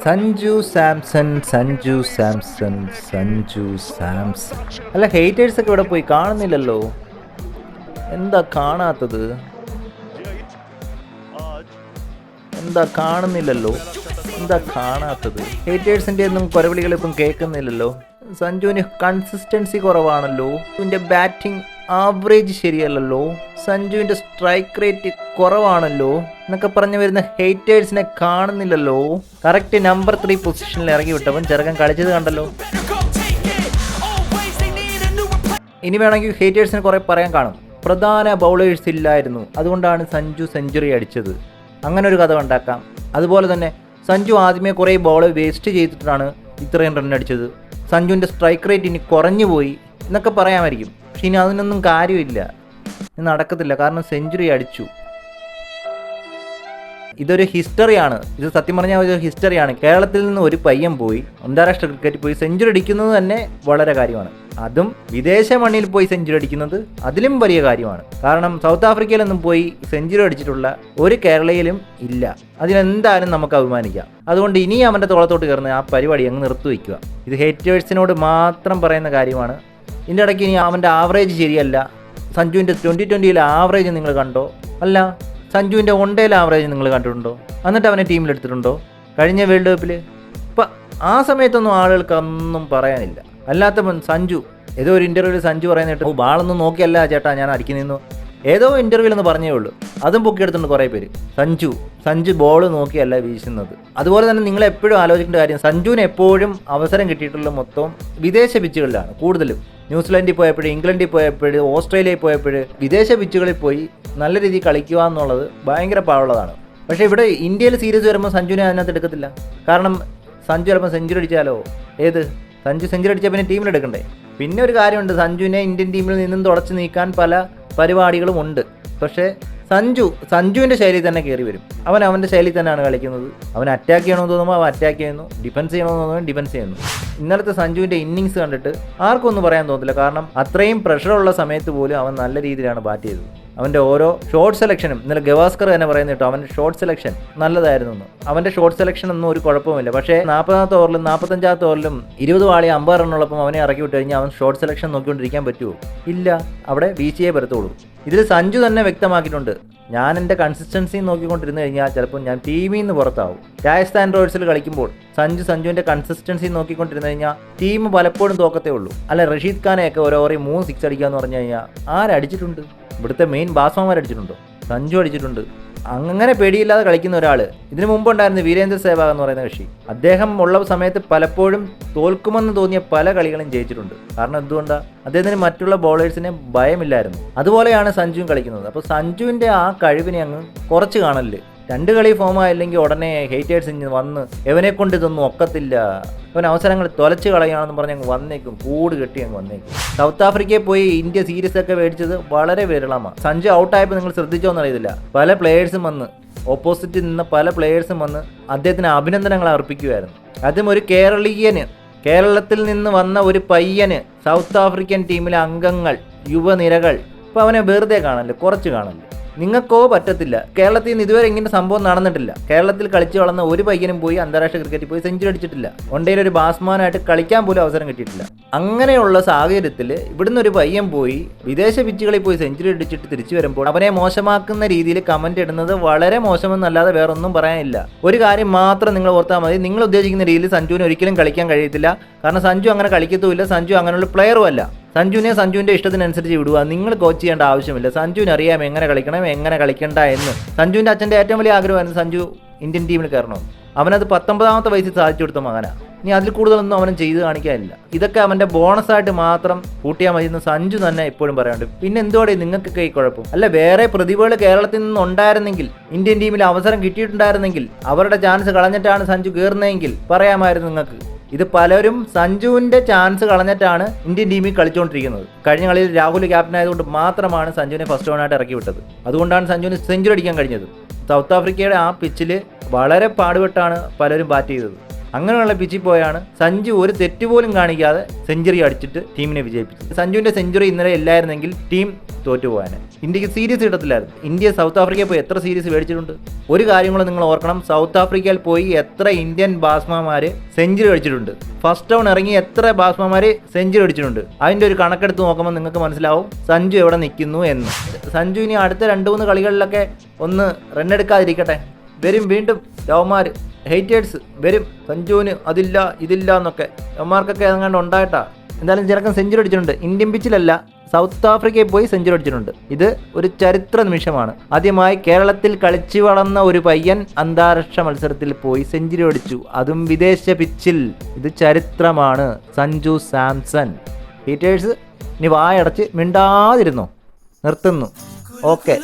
സഞ്ജു സാംസൺ സഞ്ജു സാംസൺ സഞ്ജു സാംസൺ. അല്ല ഹേറ്റേഴ്സ് ഒക്കെ ഇവിടെ പോയി കാണുന്നില്ലല്ലോ. എന്താ കാണാത്തത്? എന്താ കാണുന്നില്ലല്ലോ? എന്താ കാണാത്തത്? ഹേറ്റേഴ്സിന്റെ ഒന്നും കുരവിളികൾ ഇപ്പം കേൾക്കുന്നില്ലല്ലോ. സഞ്ജുവിന് കൺസിസ്റ്റൻസി കുറവാണല്ലോ. ഇതിന്റെ ബാറ്റിംഗ് ആവറേജ് ശരിയല്ലല്ലോ. സഞ്ജുവിന്റെ സ്ട്രൈക്ക് റേറ്റ് കുറവാണല്ലോ എന്നൊക്കെ പറഞ്ഞു വരുന്ന ഹെയ്റ്റേഴ്സിനെ കാണുന്നില്ലല്ലോ. കറക്റ്റ് നമ്പർ ത്രീ പൊസിഷനിൽ ഇറങ്ങി വിട്ടവൻ ചെറുക്കൻ കളിച്ചത് കണ്ടല്ലോ. ഇനി വേണമെങ്കിൽ ഹെയ്റ്റേഴ്സിന് കുറെ പറയാൻ കാണും. പ്രധാന ബൗളേഴ്സ് ഇല്ലായിരുന്നു. അതുകൊണ്ടാണ് സഞ്ജു സെഞ്ചുറി അടിച്ചത്. അങ്ങനെ ഒരു കഥ ഉണ്ടാക്കാം അതുപോലെ തന്നെ സഞ്ജു ആദ്യമേ കുറേ ബോൾ വേസ്റ്റ് ചെയ്തിട്ടാണ് ഇത്രയും റൺ അടിച്ചത്. സഞ്ജുവിന്റെ സ്ട്രൈക്ക് റേറ്റ് ഇനി കുറഞ്ഞു പോയി എന്നൊക്കെ പറയാമായിരിക്കും. പക്ഷെ ഇനി അതിനൊന്നും കാര്യമില്ല. നടക്കത്തില്ല. കാരണം സെഞ്ചുറി അടിച്ചു. ഇതൊരു ഹിസ്റ്ററിയാണ്. ഇത് സത്യം പറഞ്ഞാൽ ഒരു ഹിസ്റ്ററിയാണ്. കേരളത്തിൽ നിന്ന് ഒരു പയ്യൻ പോയി അന്താരാഷ്ട്ര ക്രിക്കറ്റിൽ പോയി സെഞ്ചുറി അടിക്കുന്നത് തന്നെ വളരെ കാര്യമാണ്. അതും വിദേശ മണ്ണിൽ പോയി സെഞ്ചുറി അടിക്കുന്നത് അതിലും വലിയ കാര്യമാണ്. കാരണം സൗത്ത് ആഫ്രിക്കയിൽ ആഫ്രിക്കയിലൊന്നും പോയി സെഞ്ചുറി അടിച്ചിട്ടുള്ള ഒരു കേരളയിലും ഇല്ല. അതിനെന്തായാലും നമുക്ക് അഭിമാനിക്കാം. അതുകൊണ്ട് ഇനി അവന്റെ തോളത്തോട്ട് കയറുന്ന ആ പരിപാടി അങ്ങ് നിർത്തി വയ്ക്കുക. ഇത് ഹേറ്റേഴ്സിനോട് മാത്രം പറയുന്ന കാര്യമാണ്. ഇതിന്റെ ഇടയ്ക്ക് ഇനി അവന്റെ ആവറേജ് ശരിയല്ല. സഞ്ജുവിന്റെ ട്വന്റി ട്വന്റിയിലെ ആവറേജ് നിങ്ങൾ കണ്ടോ? അല്ല സഞ്ജുവിന്റെ ഒണ്ടേൽ ആവറേജ് നിങ്ങൾ കണ്ടിട്ടുണ്ടോ? എന്നിട്ട് അവനെ ടീമിലെടുത്തിട്ടുണ്ടോ കഴിഞ്ഞ വേൾഡ് കപ്പിൽ ഇപ്പം ആ സമയത്തൊന്നും ആളുകൾക്ക് ഒന്നും പറയാനില്ല. അല്ലാത്ത സഞ്ജു ഏതോ ഒരു ഇന്റർവ്യൂവിൽ സഞ്ജു പറയുന്നിട്ട് ഓ ബാളൊന്നും നോക്കിയല്ല ചേട്ടാ ഞാൻ അടിക്കുന്നതെന്നു ഏതോ ഇന്റർവ്യൂവിൽ എന്ന് പറഞ്ഞേ ഉള്ളൂ. അതും പൊക്കിയെടുത്തുണ്ട് കുറേ പേര്. സഞ്ജു സഞ്ജു ബോൾ നോക്കിയല്ല വീശുന്നത്. അതുപോലെ തന്നെ നിങ്ങൾ എപ്പോഴും ആലോചിക്കേണ്ട കാര്യം സഞ്ജുവിന് എപ്പോഴും അവസരം കിട്ടിയിട്ടുള്ള മൊത്തം വിദേശ പിച്ചുകളിലാണ് കൂടുതലും. ന്യൂസിലാൻഡിൽ പോയപ്പോഴും ഇംഗ്ലണ്ടിൽ പോയപ്പോഴും ഓസ്ട്രേലിയയിൽ പോയപ്പോഴും വിദേശ പിച്ചുകളിൽ പോയി നല്ല രീതിയിൽ കളിക്കുക എന്നുള്ളത് ഭയങ്കര പാടുള്ളതാണ്. പക്ഷേ ഇവിടെ ഇന്ത്യയിൽ സീരീസ് വരുമ്പോൾ സഞ്ജുവിനെ അതിനകത്ത് എടുക്കത്തില്ല. കാരണം സഞ്ജു ചിലപ്പോൾ സെഞ്ചുറി അടിച്ചാലോ? ഏത്? സഞ്ജു സെഞ്ചുറി അടിച്ചാൽ പിന്നെ ടീമിലെടുക്കണ്ടേ പിന്നെ ഒരു കാര്യമുണ്ട് സഞ്ജുവിനെ ഇന്ത്യൻ ടീമിൽ നിന്നും തുടച്ചു നീക്കാൻ പല പരിപാടികളും ഉണ്ട്. പക്ഷേ സഞ്ജു സഞ്ജുവിന്റെ ശൈലി തന്നെ കയറി വരും. അവൻ അവന്റെ ശൈലി തന്നെയാണ് കളിക്കുന്നത്. അവൻ അറ്റാക്ക് ചെയ്യണമെന്ന് തോന്നുമ്പോൾ അവൻ അറ്റാക്ക് ചെയ്യുന്നു. ഡിഫൻസ് ചെയ്യണമെന്ന് തോന്നുമ്പോൾ ഡിഫൻസ് ചെയ്യുന്നു. ഇന്നലത്തെ സഞ്ജുവിന്റെ ഇന്നിങ്സ് കണ്ടിട്ട് ആർക്കും ഒന്നും പറയാൻ തോന്നില്ല കാരണം അത്രയും പ്രഷറുള്ള സമയത്ത് പോലും അവൻ നല്ല രീതിയിലാണ് ബാറ്റ് ചെയ്തത്. അവന്റെ ഓരോ ഷോർട്ട് സെലക്ഷനും ഇന്നലെ ഗവാസ്കർ തന്നെ പറയുന്ന കേട്ടോ അവന്റെ ഷോട്ട് സെലക്ഷൻ നല്ലതായിരുന്നു എന്ന്. അവന്റെ ഷോട്ട് സെലക്ഷൻ ഒന്നും ഒരു കുഴപ്പമില്ല പക്ഷേ നാൽപ്പതാമത്തെ ഓവറിലും നാൽപ്പത്തഞ്ചാമത്തെ ഓവറിലും ഇരുപത് വാളി അമ്പത് റണ്ണുള്ളപ്പം അവനെ ഇറക്കി വിട്ട് കഴിഞ്ഞാൽ അവൻ ഷോർട്ട് സെലക്ഷൻ നോക്കിക്കൊണ്ടിരിക്കാൻ പറ്റുമോ? ഇല്ല. അവിടെ വീശിയേ പറ്റത്തുള്ളൂ ഇതിൽ സഞ്ജു തന്നെ വ്യക്തമാക്കിയിട്ടുണ്ട്. ഞാൻ എന്റെ കൺസിസ്റ്റൻസി നോക്കിക്കൊണ്ടിരുന്നു കഴിഞ്ഞാൽ ചിലപ്പോൾ ഞാൻ ടീമിൽ നിന്ന് പുറത്താവും. രാജസ്ഥാൻ റോയൽസിൽ കളിക്കുമ്പോൾ സഞ്ജു സഞ്ജുവിന്റെ കൺസിസ്റ്റൻസി നോക്കിക്കൊണ്ടിരുന്നു കഴിഞ്ഞാൽ ടീം പലപ്പോഴും തോക്കത്തേ ഉള്ളൂ. അല്ല റഷീദ് ഖാനെയൊക്കെ ഓരോ ഓവറിൽ മൂന്ന് സിക്സ് അടിക്കുക എന്ന് പറഞ്ഞു കഴിഞ്ഞാൽ ആരടിച്ചിട്ടുണ്ട് ഇവിടുത്തെ മെയിൻ ബാസ്മാർ അടിച്ചിട്ടുണ്ടോ? സഞ്ജു അടിച്ചിട്ടുണ്ട്. അങ്ങനെ പേടിയില്ലാതെ കളിക്കുന്ന ഒരാൾ ഇതിനു മുമ്പ് ഉണ്ടായിരുന്ന വീരേന്ദ്ര സേവാഗ് എന്ന് പറയുന്ന കക്ഷി. അദ്ദേഹം ഉള്ള സമയത്ത് പലപ്പോഴും തോൽക്കുമെന്ന് തോന്നിയ പല കളികളും ജയിച്ചിട്ടുണ്ട്. കാരണം എന്തുകൊണ്ടാണ് അദ്ദേഹത്തിന് മറ്റുള്ള ബോളേഴ്സിനെ ഭയമില്ലായിരുന്നു. അതുപോലെയാണ് സഞ്ജുവും കളിക്കുന്നത്. അപ്പോൾ സഞ്ജുവിന്റെ ആ കഴിവിനെ അങ്ങ് കുറച്ച് കാണൽ രണ്ട് കളി ഫോം ആയില്ലെങ്കിൽ ഉടനെ ഹേറ്റേഴ്സ് ഇങ്ങ് വന്ന് എവനെ കൊണ്ട് ഇതൊന്നും ഒക്കത്തില്ല. അവൻ അവസരങ്ങൾ തൊലച്ച് കളയാണെന്ന് പറഞ്ഞ് അങ്ങ് വന്നേക്കും കൂട് കെട്ടി അങ്ങ് വന്നേക്കും. സൗത്ത് ആഫ്രിക്കയിൽ പോയി ഇന്ത്യ സീരീസ് ഒക്കെ മേടിച്ചത് വളരെ വിരളമാണ് സഞ്ജു ഔട്ടായപ്പോൾ നിങ്ങൾ ശ്രദ്ധിച്ചോന്ന് അറിയത്തില്ല പല പ്ലേയേഴ്സും വന്ന് ഓപ്പോസിറ്റ് നിന്ന് പല പ്ലേയേഴ്സും വന്ന് അദ്ദേഹത്തിന് അഭിനന്ദനങ്ങൾ അർപ്പിക്കുമായിരുന്നു അതും ഒരു കേരളീയന് കേരളത്തിൽ നിന്ന് വന്ന ഒരു പയ്യന് സൗത്ത് ആഫ്രിക്കൻ ടീമിലെ അംഗങ്ങൾ യുവനിരകൾ. ഇപ്പോൾ അവനെ വെറുതെ കാണല്ലേ കുറച്ച് കാണല്ലേ? നിങ്ങൾക്കോ പറ്റത്തില്ല. കേരളത്തിൽ നിന്ന് ഇതുവരെ ഇങ്ങനെ സംഭവം നടന്നിട്ടില്ല. കേരളത്തിൽ കളിച്ചു വളർന്ന ഒരു പയ്യനും പോയി അന്താരാഷ്ട്ര ക്രിക്കറ്റിൽ പോയി സെഞ്ചുറി അടിച്ചിട്ടില്ല. ഒണ്ടയിൽ ഒരു ബാസ്മാനായിട്ട് കളിക്കാൻ പോലും അവസരം കിട്ടിയിട്ടില്ല. അങ്ങനെയുള്ള സാഹചര്യത്തിൽ ഇവിടുന്ന് ഒരു പയ്യൻ പോയി വിദേശ പിച്ചുകളിൽ പോയി സെഞ്ചുറി അടിച്ചിട്ട് തിരിച്ചു വരുമ്പോൾ അവനെ മോശമാക്കുന്ന രീതിയിൽ കമന്റ് ഇടുന്നത് വളരെ മോശമെന്നല്ലാതെ വേറൊന്നും പറയാനില്ല. ഒരു കാര്യം മാത്രം നിങ്ങൾ ഓർത്താൽ മതി. നിങ്ങൾ ഉദ്ദേശിക്കുന്ന രീതിയിൽ സഞ്ജുവിന് ഒരിക്കലും കളിക്കാൻ കഴിയത്തില്ല. കാരണം സഞ്ജു അങ്ങനെ കളിക്കത്തുമില്ല. സഞ്ജു അങ്ങനെയുള്ള പ്ലെയറും അല്ല. സഞ്ജുവിനെ സഞ്ജുവിന്റെ ഇഷ്ടത്തിനനുസരിച്ച് വിടുക. നിങ്ങൾ കോച്ച് ചെയ്യേണ്ട ആവശ്യമില്ല. സഞ്ജുവിന് അറിയാം എങ്ങനെ കളിക്കണം എങ്ങനെ കളിക്കണ്ട എന്ന്. സഞ്ജുവിന്റെ അച്ഛന്റെ ഏറ്റവും വലിയ ആഗ്രഹമായിരുന്നു സഞ്ജു ഇന്ത്യൻ ടീമിൽ കയറണം. അവനത് പത്തൊമ്പതാമത്തെ വയസ്സിൽ സാധിച്ചു കൊടുത്ത മകനാണ് ഇനി അതിൽ കൂടുതലൊന്നും അവനും ചെയ്ത് കാണിക്കാനില്ല. ഇതൊക്കെ അവന്റെ ബോണസായിട്ട് മാത്രം കൂട്ടിയാൽ മതി എന്ന് സഞ്ജു തന്നെ എപ്പോഴും പറയാണ്ട് പിന്നെ എന്തുവാടെ നിങ്ങൾക്കൊക്കെ ഈ കുഴപ്പം? അല്ല വേറെ പ്രതിഭകൾ കേരളത്തിൽ നിന്ന് ഉണ്ടായിരുന്നെങ്കിൽ ഇന്ത്യൻ ടീമിൽ അവസരം കിട്ടിയിട്ടുണ്ടായിരുന്നെങ്കിൽ അവരുടെ ചാൻസ് കളഞ്ഞിട്ടാണ് സഞ്ജു കയറുന്നതെങ്കിൽ പറയാമായിരുന്നു നിങ്ങൾക്ക്. ഇത് പലരും സഞ്ജുവിന്റെ ചാൻസ് കളഞ്ഞിട്ടാണ് ഇന്ത്യൻ ടീമിൽ കളിച്ചുകൊണ്ടിരിക്കുന്നത്. കഴിഞ്ഞ കളിയിൽ രാഹുൽ ക്യാപ്റ്റൻ ആയതുകൊണ്ട് മാത്രമാണ് സഞ്ജുവിനെ ഫസ്റ്റ് ഓണായിട്ട് ഇറക്കി വിട്ടത്. അതുകൊണ്ടാണ് സഞ്ജുവിന് സെഞ്ചുറി അടിക്കാൻ കഴിഞ്ഞത്. സൗത്ത് ആഫ്രിക്കയുടെ ആ പിച്ചിൽ വളരെ പാടുപെട്ടാണ് പലരും ബാറ്റ് ചെയ്തത്. അങ്ങനെയുള്ള പിച്ചിൽ പോയാണ് സഞ്ജു ഒരു തെറ്റ് പോലും കാണിക്കാതെ സെഞ്ചുറി അടിച്ചിട്ട് ടീമിനെ വിജയിപ്പിച്ചു സഞ്ജുവിന്റെ സെഞ്ചുറി ഇന്നലെ ഇല്ലായിരുന്നെങ്കിൽ ടീം തോറ്റുപോകാന് ഇന്ത്യയ്ക്ക് സീരീസ് കിട്ടത്തില്ലായിരുന്നു. ഇന്ത്യ സൗത്ത് ആഫ്രിക്കയിൽ പോയി എത്ര സീരീസ് മേടിച്ചിട്ടുണ്ട്? ഒരു കാര്യം കൂടെ നിങ്ങൾ ഓർക്കണം. സൗത്ത് ആഫ്രിക്കയിൽ പോയി എത്ര ഇന്ത്യൻ ബാസ്മാർ സെഞ്ചുറി അടിച്ചിട്ടുണ്ട്. ഫസ്റ്റ് റൗണ്ട് ഇറങ്ങി എത്ര ബാസ്മാർ സെഞ്ചുറി അടിച്ചിട്ടുണ്ട്? അതിന്റെ ഒരു കണക്കെടുത്ത് നോക്കുമ്പോൾ നിങ്ങൾക്ക് മനസ്സിലാവും സഞ്ജു എവിടെ നിൽക്കുന്നു എന്ന്. സഞ്ജു ഇനി അടുത്ത രണ്ട് മൂന്ന് കളികളിലൊക്കെ ഒന്ന് റണ്ണെടുക്കാതിരിക്കട്ടെ വരും വീണ്ടും ലവന്മാർ ഹെയ്റ്റേഴ്സ് വരും. സഞ്ജുവിന് അതില്ല ഇതില്ല എന്നൊക്കെ. എമാർക്കൊക്കെ അങ്ങാണ്ട് ഉണ്ടായിട്ടാ. എന്തായാലും ചിലക്കം സെഞ്ചുറി അടിച്ചിട്ടുണ്ട്. ഇന്ത്യൻ പിച്ചിലല്ല സൗത്ത് ആഫ്രിക്കയിൽ പോയി സെഞ്ചുറി അടിച്ചിട്ടുണ്ട്. ഇത് ഒരു ചരിത്ര നിമിഷമാണ്. ആദ്യമായി കേരളത്തിൽ കളിച്ചു വളർന്ന ഒരു പയ്യൻ അന്താരാഷ്ട്ര മത്സരത്തിൽ പോയി സെഞ്ചുറി അടിച്ചു. അതും വിദേശ പിച്ചിൽ ഇത് ചരിത്രമാണ്. സഞ്ജു സാംസൺ. ഹീറ്റേഴ്സ് ഇനി വായടച്ച് മിണ്ടാതിരുന്നു? നിർത്തുന്നു. ഓക്കെ.